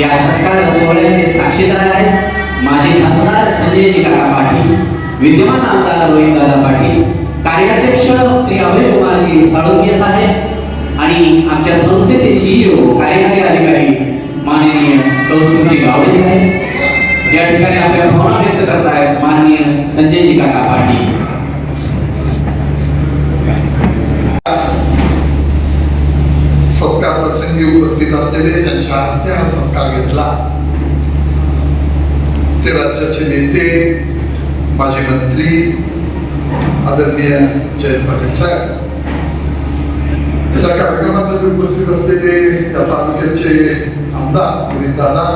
या सत्कार सोहळ्याचे साक्षीदार आहेत. माजी खासदार संजयजी काका पाटील विद्यमान आमदार रोहितदादा पाटील कार्याध्यक्ष श्री अभय कुमारजी साळुंके साहेब आणि आमच्या संस्थेचे सीईओ कार्यकारी अधिकारी माननीय कौस्तुभजी गावडे साहेब. या ठिकाणी आपल्या भावना व्यक्त करत आहेत माननीय संजयजी काका पाटील. सत्कार प्रसंगी उपस्थित असलेले त्यांच्या हस्ते हा सत्कार घेतला. ते राज्याचे नेते माजी मंत्री आदरणीय जयंत पाटील साहेब. त्या कार्यक्रमासाठी उपस्थित असलेले त्या तालुक्याचे आमदार रोहित दादा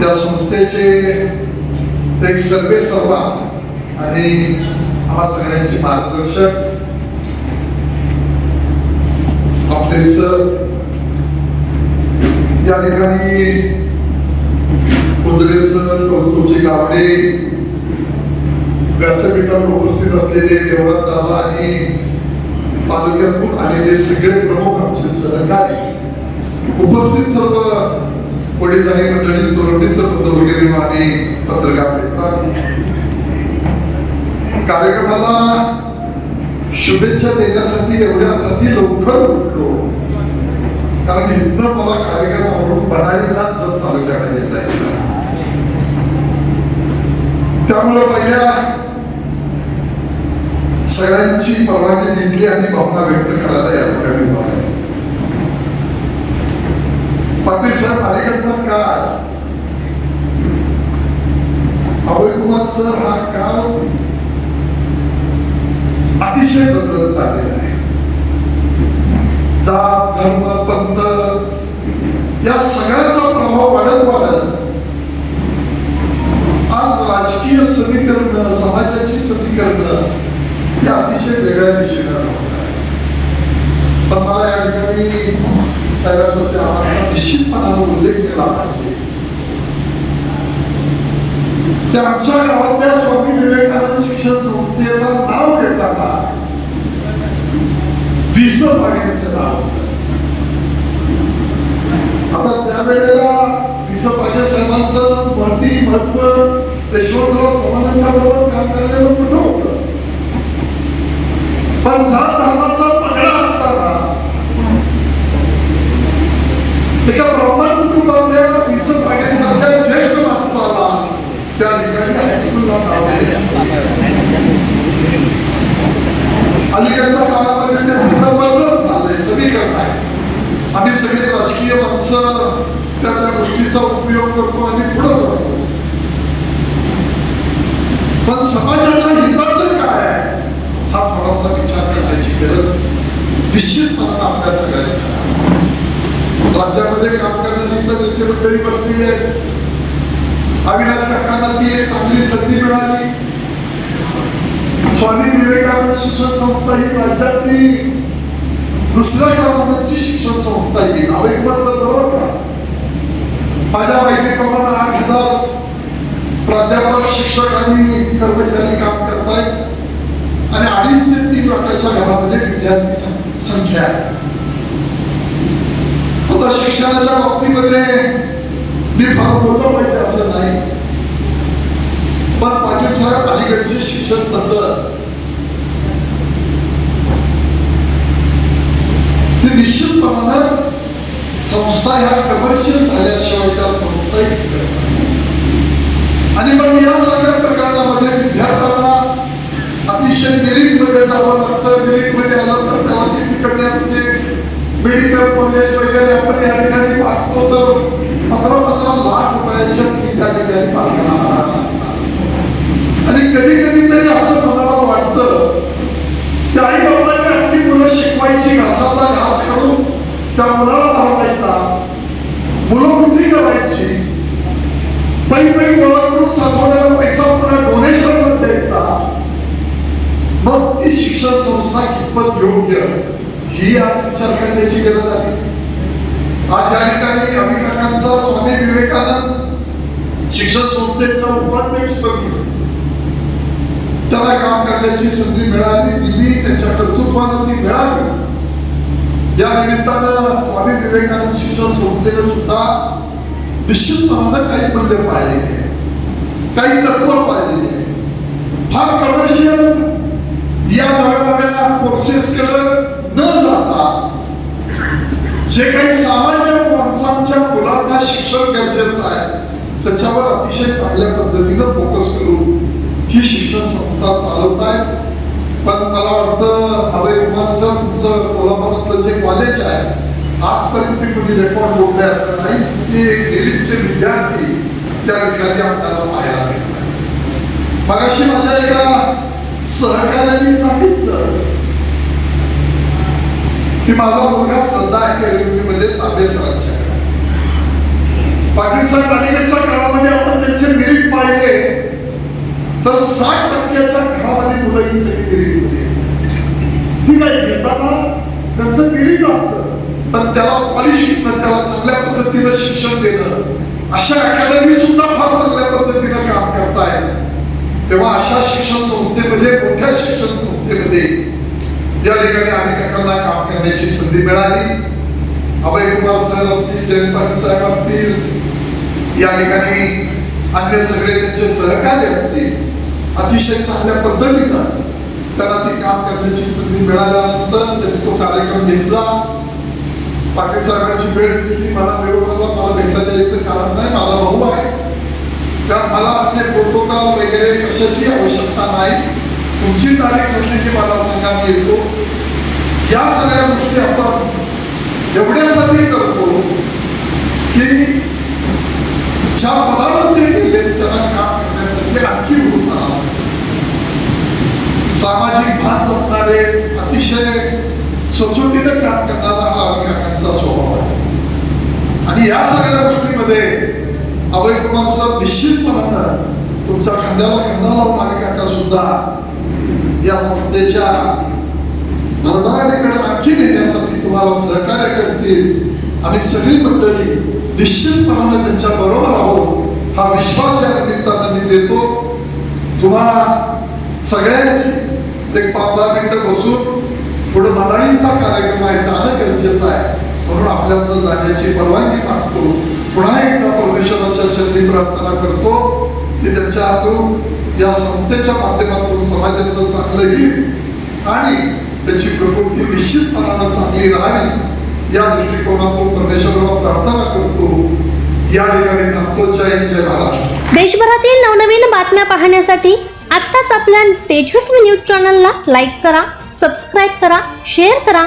त्या संस्थेचे एक सर्वे सर्वा आणि आम्हा सगळ्यांचे मार्गदर्शक आपले सर uh, या ठिकाणी कुजरे सर uh, कौस्तुभजी कापडे व्यासपीठावर उपस्थित असलेले देवराज दादा आणि तालुक्यातून आलेले सगळे प्रमुख आमचे सहकारी उपस्थित सर्व वडील आणि मंडळी तरुणीत वगैरे आणि पत्रकार कार्यक्रमाला शुभेच्छा देण्यासाठी एवढ्यासाठी लवकर उठलो. कारण इथनं मला कार्यक्रमावरून बनायलाच तालुक्यामध्ये जायचं त्यामुळे पहिल्या सगळ्यांची परवानगी घेतली आणि भावना व्यक्त करायला या ठिकाणी उभा आहे. पाटील साहेब अलीकडचा काळ. अभय कुमार सर हा काळ अतिशय बदलत चाललेला आहे. जात धर्म पंथ या सगळ्याचा प्रभाव वाढत वाढत आज राजकीय समीकरण समाजाची समीकरण हे अतिशय वेगळ्या दिशेने राहत आहे पण मला या ठिकाणी निश्चितपणाने उल्लेख केला पाहिजे. की आमच्या गावातल्या स्वामी विवेकानंद शिक्षण संस्थेला नाव देताना विस पाण्याचं नाव होतं. आता त्यावेळेला विस पाण्या साहेबांचं महती महत्त्व यशवंतराव चव्हाणांच्या बरोबर काम करण्याचं मोठं होतं? पण सात धामाचा पगडा असताना एका ब्राह्मण कुटुंबातल्या विस पाण्यासारख्या ज्येष्ठ माणसाला त्या ठिकाणी हायस्कूलला नाव अलीकडच्या काळामध्ये ते सगळं झालंय समीकरण आहे आम्ही सगळे राजकीय माणसं त्या त्या गोष्टीचा उपयोग करतो आणि पुढे जातो पण समाजाच्या हिताचं काय हा थोडासा विचार करण्याची गरज निश्चितपणे आपल्या सगळ्यांच्या राज्यामध्ये काम करण्यानंतर त्यांचे मंडळी बसलेली आहेत. अविनाश काकांना ती एक चांगली संधी मिळाली. स्वामी विवेकानंद शिक्षण संस्था ही राज्यातली दुसऱ्या क्रमांकाची शिक्षण संस्था ही अवेकवर सर बरोबर. माझ्या माहितीप्रमाणे आठ हजार प्राध्यापक शिक्षक आणि कर्मचारी काम करत आहेत आणि अडीच ते तीन लाखाच्या घरामध्ये विद्यार्थी संख्या आहे. आता शिक्षणाच्या बाबतीमध्ये मी फार बोललं पाहिजे असं नाही. पण पाटील साहेब अलीकडचे शिक्षण पद्धत ते निश्चितपणानं संस्था ह्या कमर्शियल झाल्याशिवाय त्या संस्था आणि मग या सगळ्या प्रकरणामध्ये विद्यार्थ्यांना अतिशय मेरिटमध्ये जावं लागतं. मेरिटमध्ये आलं तर त्याला किती कमी असते मेडिकल कॉलेज वगैरे आपण या ठिकाणी पाहतो तर पंधरा पंधरा लाख रुपयाच्या फी त्या ठिकाणी पालकांना आणि कधी कधी तरी असं मनाला वाटतं की आई बाबांनी आपली मुलं शिकवायची घासाचा घास करून त्या लावायचा मुलं मोठी करायची काही गोळा करून साठवलेला पैसा पुन्हा डोनेशन द्यायचा. मग ती शिक्षण संस्था कितपत योग्य? ही आज विचार करण्याची गरज आहे. आज या ठिकाणी अभिकाकांचा स्वामी विवेकानंद शिक्षण संस्थेच्या उपाध्यक्षपदी त्याला काम करण्याची संधी मिळाली दिली त्याच्या कर्तृत्वानं ती मिळाली. या निमित्तानं स्वामी विवेकानंद शिक्षण संस्थेनं सुद्धा निश्चितपणानं काही मूल्य पाहिले आहे. काही तत्व पाहिलेली आहे. फार कमर्शियल या नव्या कोर्सेस कोर्सेसकडे न जाता जे काही सामान्य माणसांच्या मुलांना शिक्षण गरजेचं आहे त्याच्यावर अतिशय चांगल्या पद्धतीनं फोकस करून ही शिक्षण संस्था चालवत आहे. पण मला वाटतं हवे कुमार सर तुमचं कोल्हापुरातलं जे कॉलेज आहे आजपर्यंत कुणी रेकॉर्ड मोडले असं नाही ते मेरिटचे विद्यार्थी त्या ठिकाणी आपल्याला पाहायला मिळतात. मगाशी माझ्या एका सहकार्याने सांगितलं की माझा मुलगा श्रद्धा अकॅडमीमध्ये तांबे सरांच्या पाटील साहेब अलीकडच्या काळामध्ये आपण त्यांचे मेरिट पाहिले तर साठ टक्क्याच्या घरामध्ये मुलं ही सगळी मेरिट होते ती नाही घेताना त्यांचं मेरिट असतं. पण त्याला पॉलिश त्याला चांगल्या पद्धतीनं शिक्षण देणं. अशा अकॅडमी सुद्धा फार चांगल्या पद्धतीनं काम करतायत. तेव्हा अशा शिक्षण संस्थेमध्ये मोठ्या शिक्षण संस्थेमध्ये या ठिकाणी आम्ही काम करण्याची संधी मिळाली. अभय कुमार सर असतील जयंत पाटील साहेब असतील या ठिकाणी अन्य सगळे त्यांचे सहकार्य असतील अतिशय चांगल्या पद्धतीनं त्यांना ते काम करण्याची संधी मिळाल्यानंतर त्यांनी तो कार्यक्रम घेतला. पाटील साहेबांची वेळ घेतली मला निरोपाला मला भेटला जायचं कारण नाही माझा भाऊ आहे. कारण मला असले प्रोटोकॉल वगैरे कशाची आवश्यकता नाही. तुमची तारीख म्हटली की मला सांगा मी येतो. या सगळ्या गोष्टी आपण एवढ्यासाठी करतो की ज्या पदावर गेले त्यांना काम करण्यासाठी आणखी होत सामाजिक भान जपणारे अतिशय सचोटीनं काम करणारा हा आहे. आणि या सगळ्या गोष्टीमध्ये अभय कुमार सर निश्चितपणानं तुमच्या खांद्याला खांदा लावून आणि काका सुद्धा या संस्थेच्या भरभराटीकडे आणखी नेण्यासाठी तुम्हाला सहकार्य करतील. आम्ही सगळी मंडळी निश्चितपणाने त्यांच्या बरोबर आहोत हा विश्वास या निमित्तानं मी देतो. तुम्हाला सगळ्यांची एक पाच दहा मिनिटं बसून पुढे मराठीचा कार्यक्रम आहे जाणं गरजेचं आहे. म्हणून आपल्याला जाण्याची परवानगी मागतो. पुन्हा एकदा परमेश्वराच्या चरणी प्रार्थना करतो की त्याच्या हातून या संस्थेच्या माध्यमातून समाजाचं चांगलं येईल आणि त्याची प्रकृती निश्चितपणानं चांगली राहावी. या दृष्टिकोनातून परमेश्वराला प्रार्थना करतो. या ठिकाणी थांबतो. जय जय महाराष्ट्र. देशभरातील नवनवीन बातम्या पाहण्यासाठी आत्ताच आपल्या तेजस्वी न्यूज चॅनलला लाईक करा सबस्क्राईब करा शेअर करा.